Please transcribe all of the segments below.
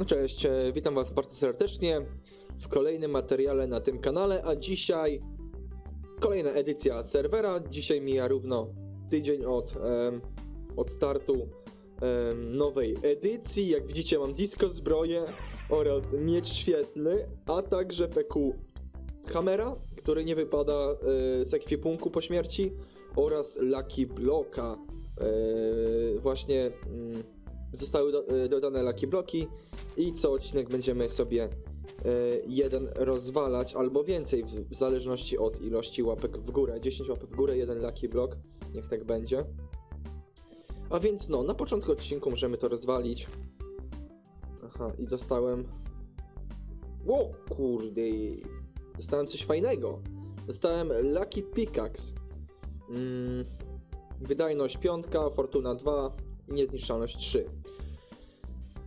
No cześć, e, witam was bardzo serdecznie w kolejnym materiale na tym kanale, a dzisiaj kolejna edycja serwera. Dzisiaj mija równo tydzień od, em, od startu em, nowej edycji. Jak widzicie mam disco zbroję oraz miecz świetlny, a także FQ Hamera, który nie wypada e, z ekwipunku po śmierci oraz Lucky Blocka. E, właśnie mm, zostały e, dodane Lucky Bloki i co odcinek będziemy sobie e, jeden rozwalać albo więcej w, zależności od ilości łapek w górę. 10 łapek w górę, jeden Lucky Block, niech tak będzie. A więc no, na początku odcinku możemy to rozwalić. Aha, i dostałem... O kurde, dostałem coś fajnego. Dostałem Lucky Pickaxe. Mm, wydajność 5, fortuna 2 niezniszczalność 3.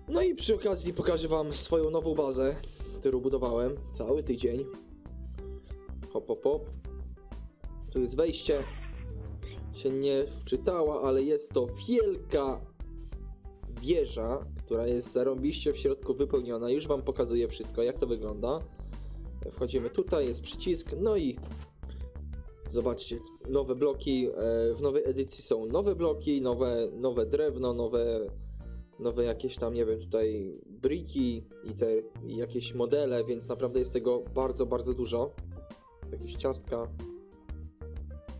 No i przy okazji pokażę wam swoją nową bazę, którą budowałem cały tydzień. Hop, hop, hop. Tu jest wejście. Się nie wczytała, ale jest to wielka wieża, która jest zarąbiście w środku wypełniona. Już wam pokazuję wszystko, jak to wygląda. Wchodzimy tutaj, jest przycisk, no i zobaczcie, nowe bloki. e, W nowej edycji są nowe bloki, nowe, nowe drewno, nowe nowe jakieś tam, nie wiem, tutaj briki i te jakieś modele, więc naprawdę jest tego bardzo, bardzo dużo. Jakieś ciastka.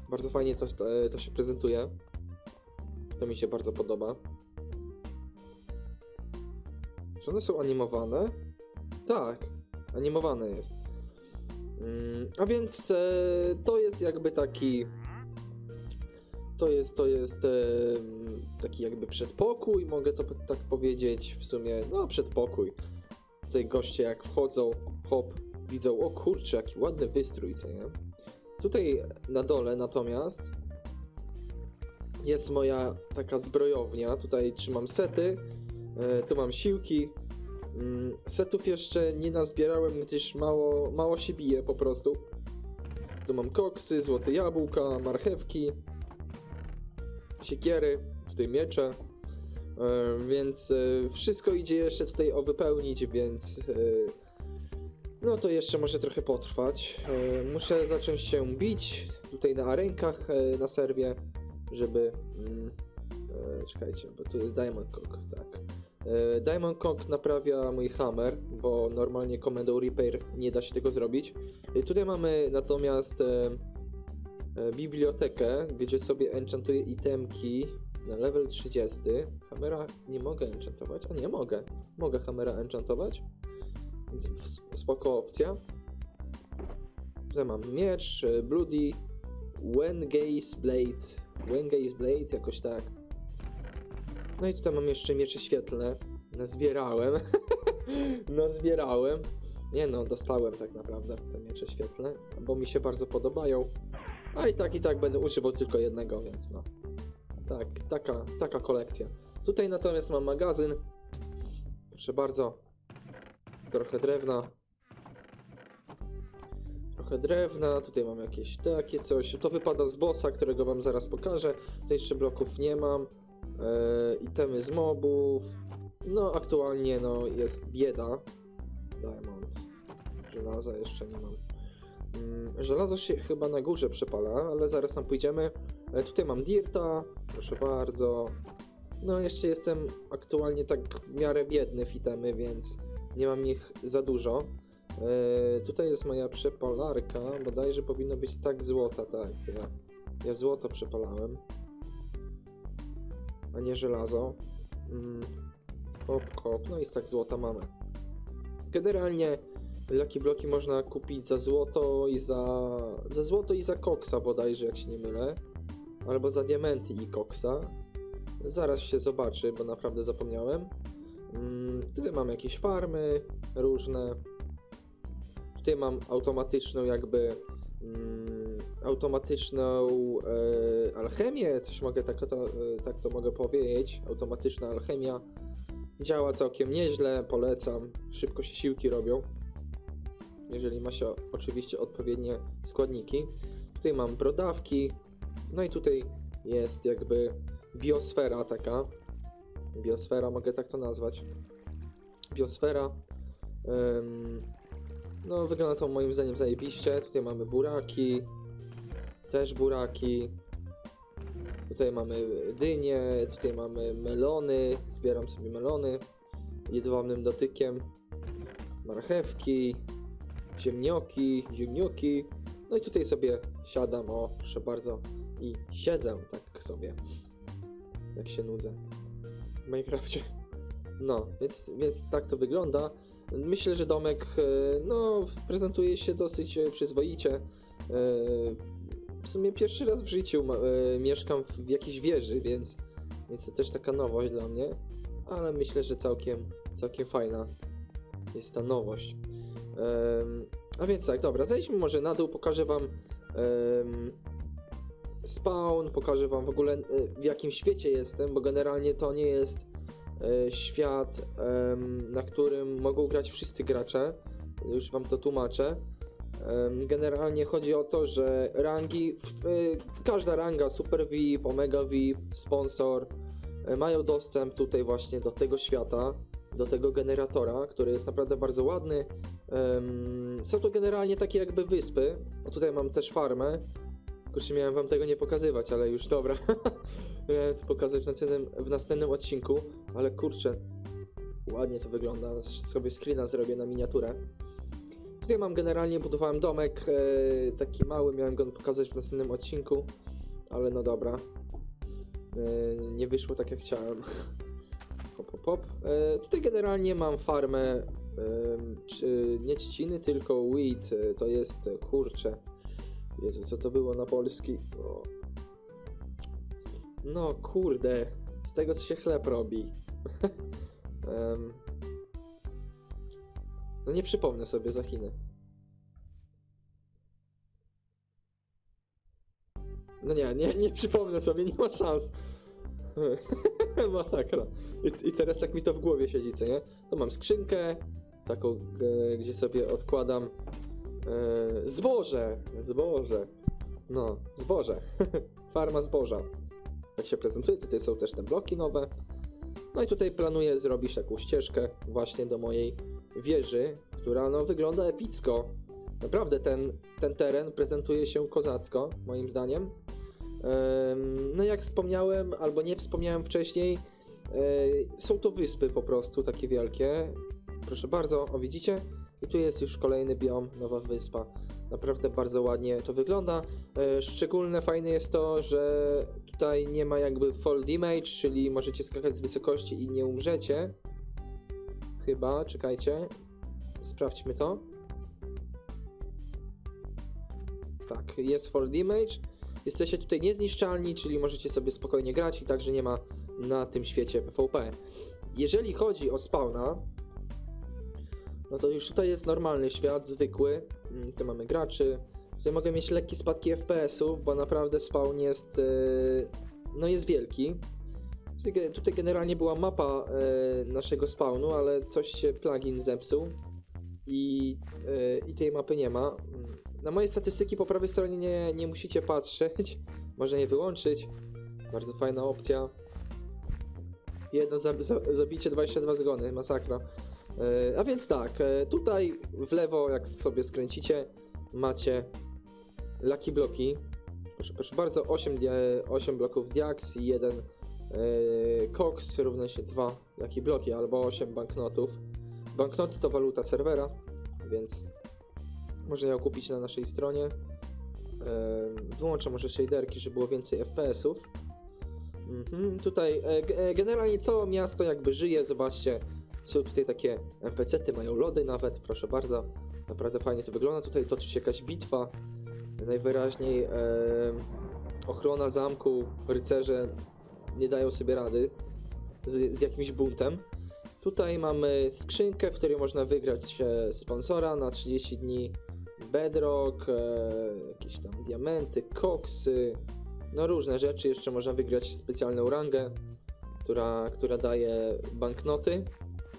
Bardzo fajnie to, to, to się prezentuje. To mi się bardzo podoba. Czy one są animowane? Tak, animowane jest. Mm, a więc e, to jest jakby taki to jest, to jest e, taki jakby przedpokój, mogę to tak powiedzieć, w sumie, no przedpokój. Tutaj goście jak wchodzą, hop, widzą, o kurczę, jaki ładny wystrój, co nie? Tutaj na dole natomiast jest moja taka zbrojownia, tutaj trzymam sety, e, tu mam siłki, setów jeszcze nie nazbierałem, gdyż mało, mało się bije po prostu. Tu mam koksy, złote jabłka, marchewki, siekiery, tutaj miecze, więc e, wszystko idzie jeszcze tutaj o wypełnić, więc e, no to jeszcze może trochę potrwać. E, Muszę zacząć się bić tutaj na arenkach e, na serwie, żeby... mm, Czekajcie, bo tu jest Diamond Cock, tak. E, Diamond Cock naprawia mój hammer, bo normalnie komendą repair nie da się tego zrobić. E, Tutaj mamy natomiast e, bibliotekę, gdzie sobie enchantuję itemki na level 30. Hammera nie mogę enchantować, a nie mogę. Mogę Hammera enchantować, więc spoko opcja. Tutaj mam miecz, Bloody, Wenge's Blade, Wenge's Blade, jakoś tak. No i tutaj mam jeszcze miecze świetlne. Nazbierałem. Nazbierałem. Nie no, dostałem tak naprawdę te miecze świetlne, bo mi się bardzo podobają. A i tak, i tak będę używał tylko jednego, więc no. Tak, taka, taka kolekcja. Tutaj natomiast mam magazyn. Proszę bardzo. Trochę drewna. Trochę drewna, tutaj mam jakieś takie coś. To wypada z bossa, którego wam zaraz pokażę. Tutaj jeszcze bloków nie mam. Eee, itemy z mobów. No, aktualnie no, jest bieda. Diamond. Żelaza jeszcze nie mam. Mm, Żelazo się chyba na górze przepala, ale zaraz tam pójdziemy. E, Tutaj mam Dirta, proszę bardzo. No, jeszcze jestem aktualnie tak w miarę biedny w itemy, więc nie mam ich za dużo. E, tutaj jest moja przepalarka, bodajże powinno być tak złota, tak. Ja, ja złoto przepalałem, a nie żelazo. Mm, hop, hop, no i tak złota mamy. Generalnie Lucky Bloki można kupić za złoto i za... za złoto i za koksa bodajże, jak się nie mylę. Albo za diamenty i koksa. Zaraz się zobaczy, bo naprawdę zapomniałem. Mm, tutaj mam jakieś farmy różne. Tutaj mam automatyczną jakby... Automatyczną e, alchemię, coś mogę tak to, e, tak to mogę powiedzieć. Automatyczna alchemia. Działa całkiem nieźle, polecam. Szybko się siłki robią jeżeli ma się oczywiście odpowiednie składniki. Tutaj mam brodawki, no i tutaj jest jakby biosfera taka. Biosfera, mogę tak to nazwać. biosfera. Em, no, wygląda to moim zdaniem zajebiście. Tutaj mamy buraki, też buraki. Tutaj mamy dynie, tutaj mamy melony. Zbieram sobie melony jedwabnym dotykiem. Marchewki, ziemnioki, ziemnioki. No i tutaj sobie siadam, o, proszę bardzo, i siedzę tak sobie, jak się nudzę w Minecrafcie. No, więc, więc tak to wygląda. Myślę, że domek, e, no, prezentuje się dosyć e, przyzwoicie. W sumie pierwszy raz w życiu e, mieszkam w, jakiejś wieży, więc, więc to też taka nowość dla mnie, ale myślę, że całkiem, całkiem fajna jest ta nowość. Em, a więc tak, dobra, zejdźmy może na dół, pokażę wam em, spawn, pokażę wam w ogóle e, w jakim świecie jestem, bo generalnie to nie jest e, świat, em, na którym mogą grać wszyscy gracze. Już wam to tłumaczę. Generalnie chodzi o to, że rangi, e, każda ranga Super VIP, Omega VIP, sponsor e, mają dostęp tutaj właśnie do tego świata, do tego generatora, który jest naprawdę bardzo ładny. Są to generalnie takie jakby wyspy. O tutaj mam też farmę. Kurczę, miałem wam tego nie pokazywać, ale już dobra. miałem to pokazać w następnym, w następnym odcinku, ale kurczę, ładnie to wygląda. Sobie screena zrobię na miniaturę. Tutaj mam generalnie, budowałem domek, e, taki mały, miałem go pokazać w następnym odcinku, ale no dobra. E, nie wyszło tak jak chciałem. Hop, hop, hop. E, tutaj generalnie mam farmę, nie trzciny, tylko wheat, to jest, e, kurczę, Jezu, co to było na polski? O. No kurde, z tego co się chleb robi. Em, no nie przypomnę sobie za Chiny. No nie, nie, nie przypomnę sobie, nie ma szans. Masakra. I, I teraz tak mi to w głowie siedzi, co nie? To mam skrzynkę, taką, e, gdzie sobie odkładam e, zboże. Zboże. No, zboże. Farma zboża. Tak się prezentuje. Tutaj są też te bloki nowe. No i tutaj planuję zrobić taką ścieżkę właśnie do mojej wieży, która no wygląda epicko. Naprawdę ten, ten teren prezentuje się kozacko, moim zdaniem. Em, No jak wspomniałem, albo nie wspomniałem wcześniej, e, są to wyspy po prostu, takie wielkie. Proszę bardzo, o widzicie? I tu jest już kolejny biom, nowa wyspa. Naprawdę bardzo ładnie to wygląda. E, Szczególne fajne jest to, że tutaj nie ma jakby fall damage, czyli możecie skakać z wysokości i nie umrzecie. Chyba, czekajcie. Sprawdźmy to. Tak, jest fall damage. Jesteście tutaj niezniszczalni, czyli możecie sobie spokojnie grać i także nie ma na tym świecie PvP. Jeżeli chodzi o spawna, no to już tutaj jest normalny świat, zwykły. Mm, Tutaj mamy graczy. Tutaj mogę mieć lekkie spadki FPS-ów, bo naprawdę spawn jest, yy, no jest wielki. Tutaj, ge- tutaj generalnie była mapa yy, naszego spawnu, ale coś się plugin zepsuł i, yy, i tej mapy nie ma. Na moje statystyki po prawej stronie nie, nie musicie patrzeć, można je wyłączyć. Bardzo fajna opcja. Jedno zab za zabicie, 22 zgony, masakra. E, A więc tak, e, tutaj w lewo, jak sobie skręcicie, macie Lucky Bloki. Proszę, proszę bardzo, 8, dia 8 bloków Diax i 1 e, Cox równa się 2 Lucky Bloki albo 8 banknotów. Banknoty to waluta serwera, więc można ją kupić na naszej stronie. E, Wyłączę może shaderki, żeby było więcej FPS-ów. Mhm, tutaj e, e, generalnie całe miasto jakby żyje, zobaczcie. Są tutaj takie NPC-ty, mają lody nawet, proszę bardzo. Naprawdę fajnie to wygląda. Tutaj toczy się jakaś bitwa. Najwyraźniej e, ochrona zamku, rycerze nie dają sobie rady z, z jakimś buntem. Tutaj mamy skrzynkę, w której można wygrać e, sponsora na 30 dni. Bedrock, e, jakieś tam diamenty, koksy, no różne rzeczy. Jeszcze można wygrać specjalną rangę, która, która daje banknoty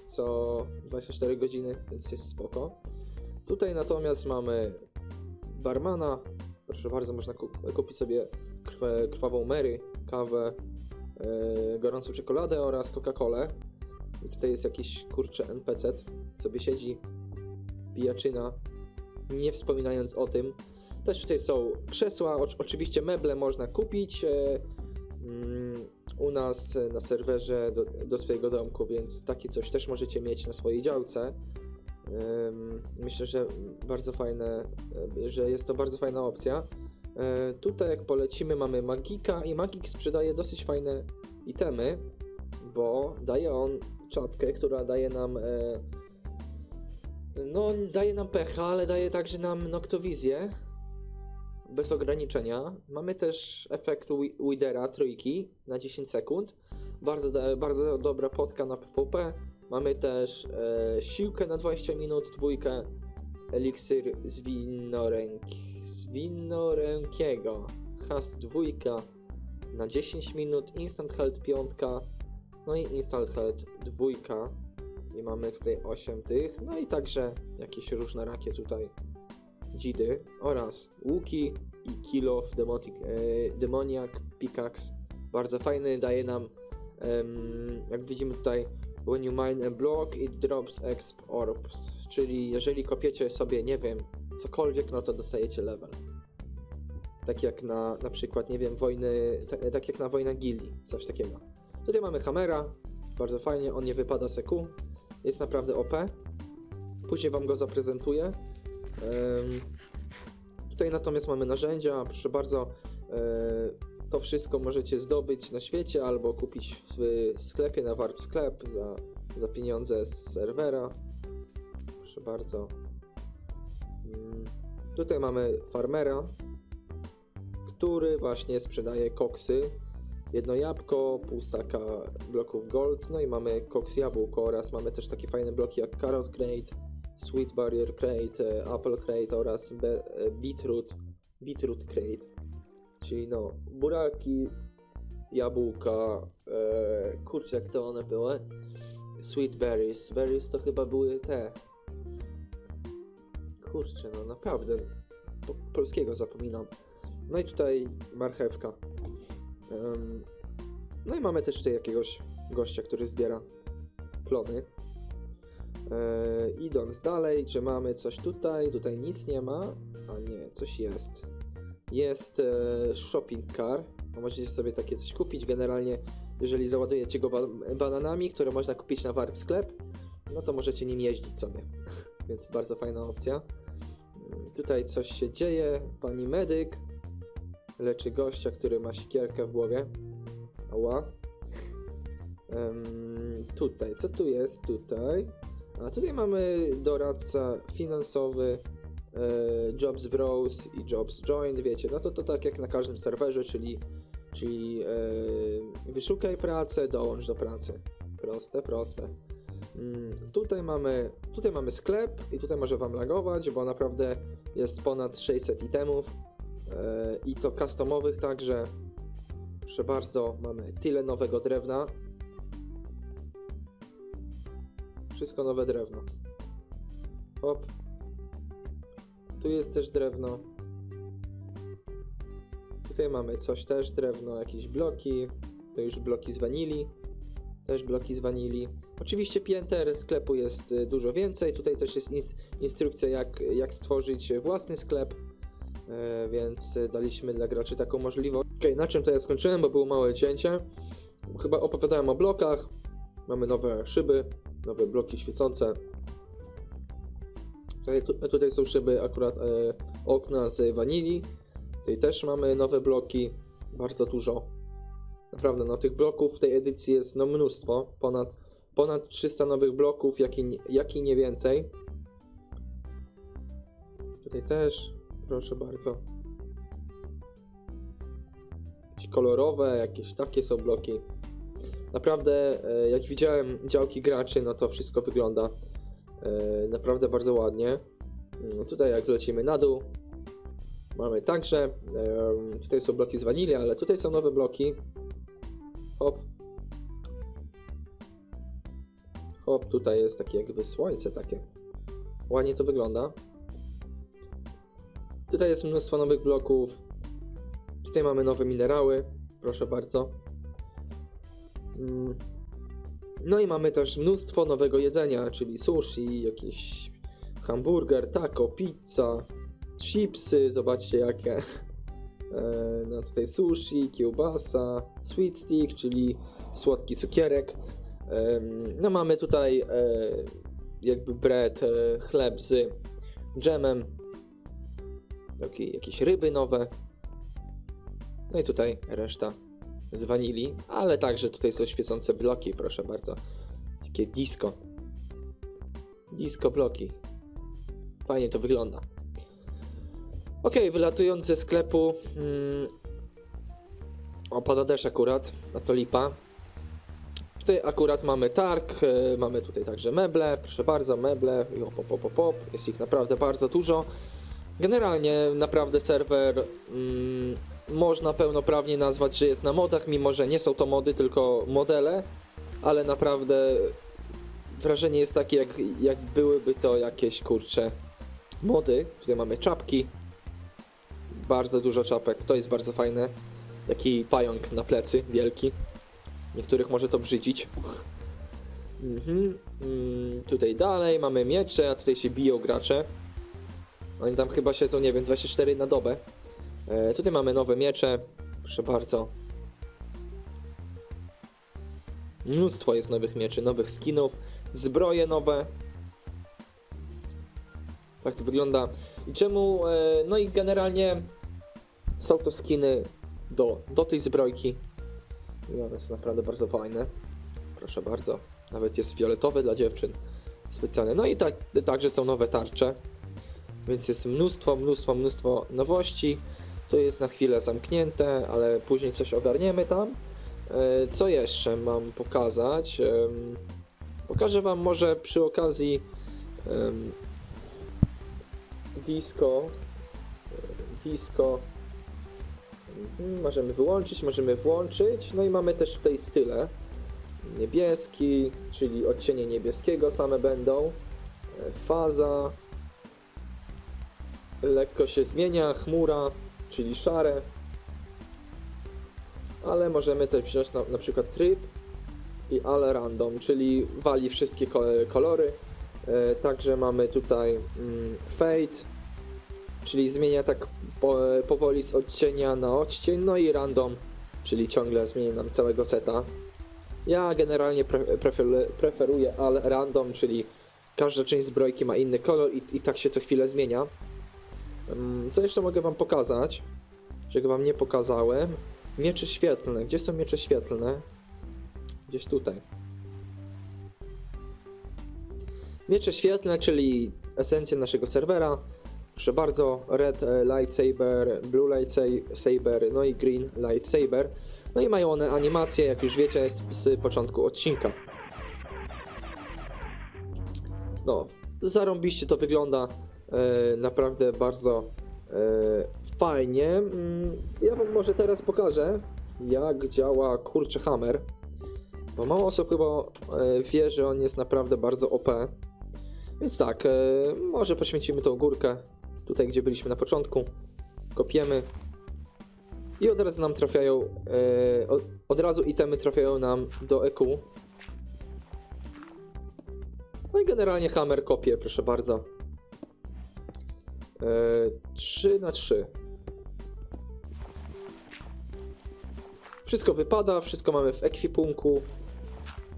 co 24 godziny, więc jest spoko. Tutaj natomiast mamy barmana. Proszę bardzo, można kup- kupić sobie krwę, krwawą Mary, kawę, gorącą czekoladę oraz Coca-Colę. I tutaj jest jakiś kurczę NPC, sobie siedzi, pijaczyna, nie wspominając o tym. Też tutaj są krzesła, ocz- oczywiście meble można kupić e, mm, u nas e, na serwerze do, do swojego domku, więc takie coś też możecie mieć na swojej działce. Ym, Myślę, że bardzo fajne, e, że jest to bardzo fajna opcja. E, Tutaj jak polecimy mamy Magika i Magik sprzedaje dosyć fajne itemy, bo daje on czapkę, która daje nam e, no daje nam pecha, ale daje także nam noktowizję bez ograniczenia. Mamy też efekt Wi- Widera trójki na 10 sekund. Bardzo, bardzo dobra potka na PvP. Mamy też e, siłkę na 20 minut, dwójkę, eliksir z winoręki, z winorękiego, has dwójka na 10 minut, instant health piątka, no i instant health dwójka. I mamy tutaj 8 tych, no i także jakieś różnorakie tutaj dzidy oraz łuki i kill of demotic, e, demoniac pickaxe, bardzo fajny, daje nam em, jak widzimy tutaj When you mine a block, it drops exp orbs. Czyli jeżeli kopiecie sobie, nie wiem, cokolwiek, no to dostajecie level. Tak jak na, na przykład, nie wiem, wojny, tak, tak jak na wojnach gildii, coś takiego. Tutaj mamy Hammera, bardzo fajnie, on nie wypada seku, jest naprawdę OP. Później wam go zaprezentuję. Em, tutaj natomiast mamy narzędzia, proszę bardzo, e, to wszystko możecie zdobyć na świecie albo kupić w sklepie na Warp Sklep za, za pieniądze z serwera. Proszę bardzo. Mm, Tutaj mamy farmera, który właśnie sprzedaje koksy. Jedno jabłko, pół staka bloków gold, no i mamy koks jabłko oraz mamy też takie fajne bloki jak carrot crate, sweet barrier crate, e, apple crate oraz be, e, beetroot, beetroot crate. Czyli no, buraki, jabłka, e, kurczę jak to one były? Sweet berries. Berries to chyba były te. Kurczę, no naprawdę. Po, polskiego zapominam. No i tutaj marchewka. Em, no i mamy też tutaj jakiegoś gościa, który zbiera plony. E, idąc dalej, czy mamy coś tutaj? Tutaj nic nie ma. A nie, coś jest. Jest e, shopping car. No, Możecie sobie takie coś kupić. Generalnie, jeżeli załadujecie go ba- bananami, które można kupić na Warp Sklep, no to możecie nim jeździć sobie. Więc bardzo fajna opcja. Tutaj coś się dzieje. Pani medyk leczy gościa, który ma sikierkę w głowie. Ała. Em, tutaj, co tu jest? Tutaj. A tutaj mamy doradca finansowy, e, Jobs Bros i Jobs Join, wiecie, no to to tak jak na każdym serwerze, czyli, czyli e, wyszukaj pracę, dołącz do pracy. Proste, proste. Mm, tutaj mamy, tutaj mamy sklep i tutaj może wam lagować, bo naprawdę jest ponad 600 itemów e, i to customowych także. Proszę bardzo, mamy tyle nowego drewna. Wszystko nowe drewno. Hop. Tu jest też drewno. Tutaj mamy coś też, drewno, jakieś bloki. To już bloki z wanili. Też bloki z wanili. Oczywiście pięter sklepu jest y, dużo więcej. Tutaj też jest ins- instrukcja, jak, jak stworzyć własny sklep. E, więc y, daliśmy dla graczy taką możliwość. Ok, na czym to ja skończyłem, bo było małe cięcie. Chyba opowiadałem o blokach. Mamy nowe szyby, nowe bloki świecące. Tutaj, tu, tutaj są szyby, akurat e, okna z wanilii. Tutaj też mamy nowe bloki, bardzo dużo. Naprawdę, no tych bloków w tej edycji jest no mnóstwo, ponad, ponad 300 nowych bloków, jak i, jak i nie więcej. Tutaj też, proszę bardzo. Jakieś kolorowe, jakieś takie są bloki. Naprawdę, e, jak widziałem działki graczy, no to wszystko wygląda e, naprawdę bardzo ładnie. No tutaj jak zlecimy na dół, mamy także, em, tutaj są bloki z wanilii, ale tutaj są nowe bloki. Hop. Hop, tutaj jest takie jakby słońce takie. Ładnie to wygląda. Tutaj jest mnóstwo nowych bloków. Tutaj mamy nowe minerały, proszę bardzo. Mm. No i mamy też mnóstwo nowego jedzenia, czyli sushi, jakiś hamburger, taco, pizza, chipsy, zobaczcie jakie. E, No tutaj sushi, kiełbasa, sweet stick, czyli słodki cukierek. No mamy tutaj e, jakby bread, e, chleb z dżemem, jakieś ryby nowe. No i tutaj reszta z wanilii, ale także tutaj są świecące bloki, proszę bardzo. Takie disco. Disco bloki. Fajnie to wygląda. Ok, wylatując ze sklepu. Mm, opada deszcz akurat, a to lipa. Tutaj akurat mamy targ, e, mamy tutaj także meble, proszę bardzo, meble, i hop, hop, hop, hop. jest ich naprawdę bardzo dużo. Generalnie naprawdę serwer mm, można pełnoprawnie nazwać, że jest na modach, mimo że nie są to mody, tylko modele, ale naprawdę wrażenie jest takie, jak, jak byłyby to jakieś kurcze mody. Tutaj mamy czapki, bardzo dużo czapek, to jest bardzo fajne. Taki pająk na plecy, wielki. Niektórych może to brzydzić. Mhm. Mm, tutaj dalej mamy miecze, a tutaj się biją gracze. Oni tam chyba siedzą, nie wiem, 24 na dobę. E, tutaj mamy nowe miecze. Proszę bardzo. Mnóstwo jest nowych mieczy, nowych skinów, zbroje nowe. Tak to wygląda. I czemu? E, no i generalnie są to skiny do, do tej zbrojki. I one są naprawdę bardzo fajne. Proszę bardzo. Nawet jest fioletowy dla dziewczyn. Specjalny. No i tak, także są nowe tarcze. Więc jest mnóstwo, mnóstwo, mnóstwo nowości. To jest na chwilę zamknięte, ale później coś ogarniemy tam. E, Co jeszcze mam pokazać? Pokażę Wam może przy okazji disco. e, Disco. Możemy wyłączyć, możemy włączyć. No i mamy też tutaj style. Niebieski, czyli odcienie niebieskiego same będą. E, Faza, lekko się zmienia, chmura, czyli szare. Ale możemy też wziąć na, na przykład tryb i ale random, czyli wali wszystkie ko- kolory. E, także mamy tutaj mm, fade, czyli zmienia tak po, powoli z odcienia na odcień, no i random, czyli ciągle zmienia nam całego seta. Ja generalnie pre, preferuję, preferuję al random, czyli każda część zbrojki ma inny kolor i, i tak się co chwilę zmienia. Mm, Co jeszcze mogę wam pokazać? Czego wam nie pokazałem? Miecze świetlne. Gdzie są miecze świetlne? Gdzieś tutaj. Miecze świetlne, czyli esencja naszego serwera. Proszę bardzo, red e, lightsaber, blue lightsaber, no i green lightsaber. No i mają one animacje, jak już wiecie, z, z początku odcinka. No, zarąbiście to wygląda. E, naprawdę bardzo e, fajnie. Mm, Ja wam może teraz pokażę, jak działa kurczę hammer. Bo mało osób chyba e, wie, że on jest naprawdę bardzo OP. Więc tak, e, może poświęcimy tą górkę tutaj, gdzie byliśmy na początku. Kopiemy. I od razu nam trafiają, e, od, od razu itemy trafiają nam do EQ. No i generalnie hammer kopie, proszę bardzo. E, 3 na 3. Wszystko wypada, wszystko mamy w ekwipunku.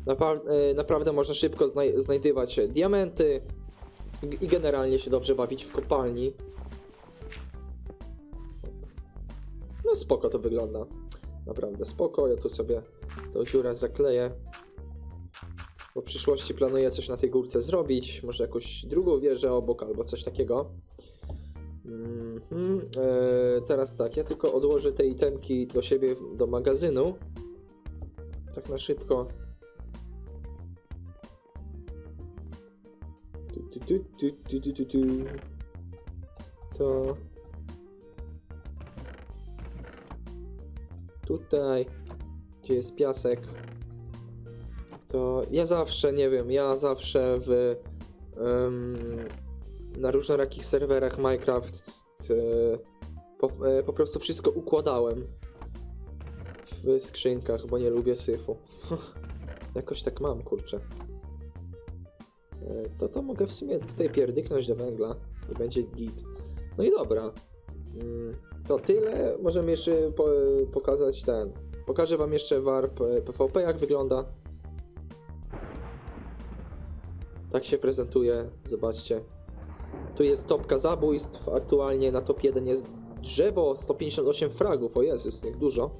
E, naprawdę można szybko znaj- znajdywać diamenty i- generalnie się dobrze bawić w kopalni. No spoko to wygląda. Naprawdę spoko. Ja tu sobie tą dziurę zakleję. Bo w przyszłości planuję coś na tej górce zrobić. Może jakąś drugą wieżę obok albo coś takiego. Mhm. E, teraz tak, ja tylko odłożę te itemki do siebie do magazynu. Tak na szybko. Tu, tu, tu, tu, tu, tu. To. Tutaj, gdzie jest piasek, to ja zawsze, nie wiem, ja zawsze w em, na różnorakich serwerach Minecraft e, po, e, po prostu wszystko układałem w skrzynkach, bo nie lubię syfu. Jakoś tak mam, kurczę. E, To to mogę w sumie tutaj pierdyknąć do węgla i będzie git. No i dobra. Mm, To tyle. Możemy jeszcze po, pokazać ten. Pokażę wam jeszcze warp e, PvP jak wygląda. Tak się prezentuje, zobaczcie. Tu jest topka zabójstw, aktualnie na top 1 jest drzewo, 158 fragów, o Jezus, jak dużo.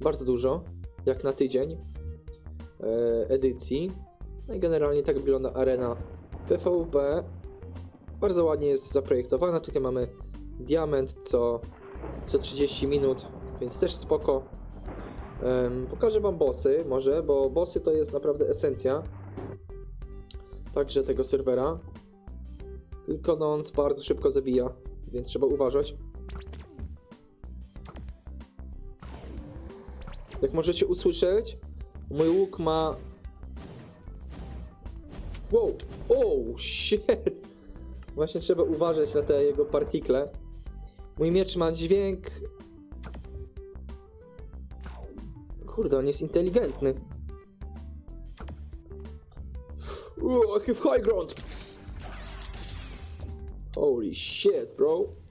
Bardzo dużo, jak na tydzień e, edycji. No i generalnie tak wygląda arena PvP. Bardzo ładnie jest zaprojektowana, tutaj mamy diament co, co 30 minut, więc też spoko. Em, pokażę wam bossy może, bo bossy to jest naprawdę esencja także tego serwera. Tylko no on bardzo szybko zabija, więc trzeba uważać. Jak możecie usłyszeć, mój łuk ma... Wow! Oh, shit! Właśnie trzeba uważać na te jego partikle. Mój miecz ma dźwięk... Kurde, on jest inteligentny. Ooh, I high ground! Holy shit, bro.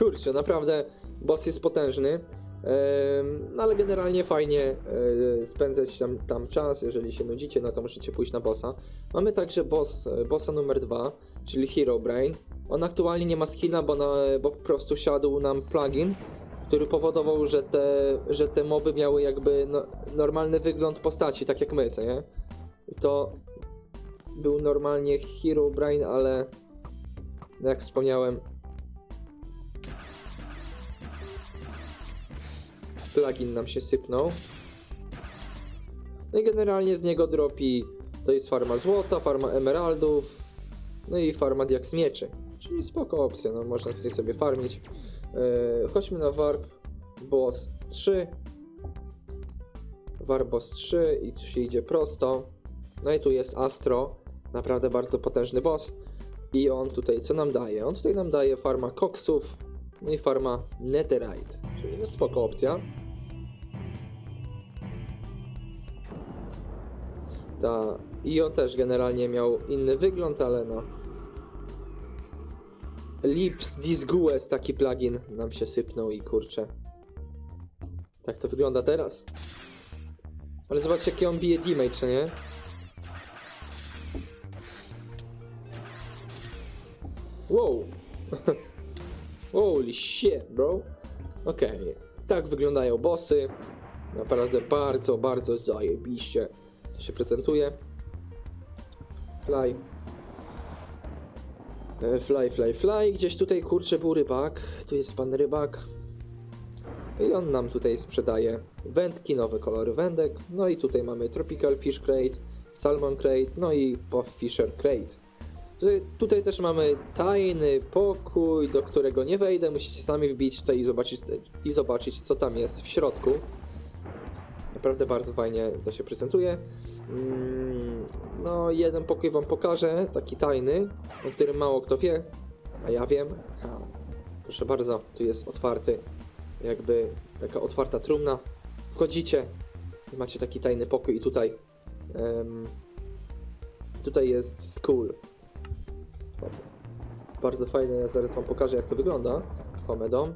Kurczę, naprawdę boss jest potężny. No ale generalnie fajnie e, spędzać tam, tam czas, jeżeli się nudzicie, no to możecie pójść na bossa. Mamy także boss, e, bossa numer 2, czyli Hero Brain. On aktualnie nie ma skina, bo, na, bo po prostu siadł nam plugin, który powodował, że te, że te moby miały jakby no, normalny wygląd postaci, tak jak my, co nie? I to był normalnie Hero Brain, ale jak wspomniałem, plugin nam się sypnął. No i generalnie z niego dropi to jest farma złota, farma emeraldów, no i farma diaks mieczy. Czyli spoko opcja, no można tutaj sobie farmić. Yy, chodźmy na warp boss 3. Warp boss 3 i tu się idzie prosto. No i tu jest Astro, naprawdę bardzo potężny boss. I on tutaj co nam daje? On tutaj nam daje farma koksów, no i farma netherite, czyli no spoko opcja. Ta, I on też generalnie miał inny wygląd, ale no. Lips Disgues, taki plugin nam się sypnął i kurczę. Tak to wygląda teraz. Ale zobaczcie, jaki on bije damage, nie? Wow. Holy shit, bro. Okej, tak wyglądają bossy. Naprawdę bardzo, bardzo zajebiście się prezentuje. Fly. E, Fly, fly, fly. Gdzieś tutaj kurczę był rybak. Tu jest pan rybak. I on nam tutaj sprzedaje wędki, nowe kolory wędek. No i tutaj mamy Tropical Fish Crate, Salmon Crate, no i Puff Fisher Crate. Tutaj, tutaj też mamy tajny pokój, do którego nie wejdę. Musicie sami wbić tutaj i zobaczyć, i zobaczyć co tam jest w środku. Naprawdę bardzo fajnie to się prezentuje. Mm, No, jeden pokój wam pokażę, taki tajny, o którym mało kto wie, a ja wiem. Proszę bardzo, tu jest otwarty, jakby taka otwarta trumna. Wchodzicie i macie taki tajny pokój i tutaj em, tutaj jest school. Bardzo fajne, ja zaraz wam pokażę jak to wygląda. Homedom.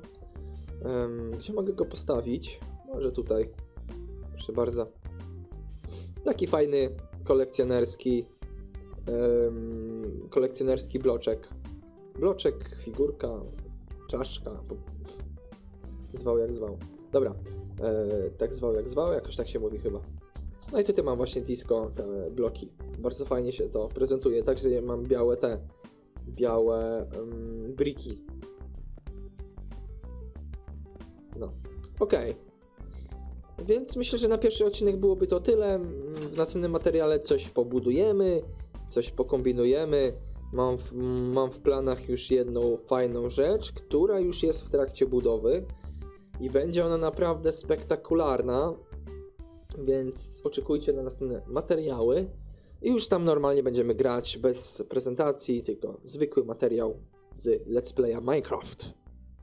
Um, gdzie mogę go postawić? Może tutaj. Proszę bardzo. Taki fajny kolekcjonerski em, kolekcjonerski bloczek. Bloczek, figurka, czaszka. Zwał jak zwał. Dobra. E, tak zwał jak zwał, jakoś tak się mówi chyba. No i tutaj mam właśnie disco, te bloki. Bardzo fajnie się to prezentuje. Także mam białe te, białe um, briki. No. Okej. Więc myślę, że na pierwszy odcinek byłoby to tyle. W następnym materiale coś pobudujemy, coś pokombinujemy. Mam w, mam w planach już jedną fajną rzecz, która już jest w trakcie budowy i będzie ona naprawdę spektakularna. Więc oczekujcie na następne materiały. I już tam normalnie będziemy grać bez prezentacji, tylko zwykły materiał. z Let's Playa Minecraft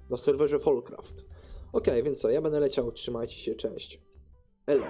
na serwerze Fallcraft. Okej, więc co, ja będę leciał, trzymajcie się, cześć. Elo.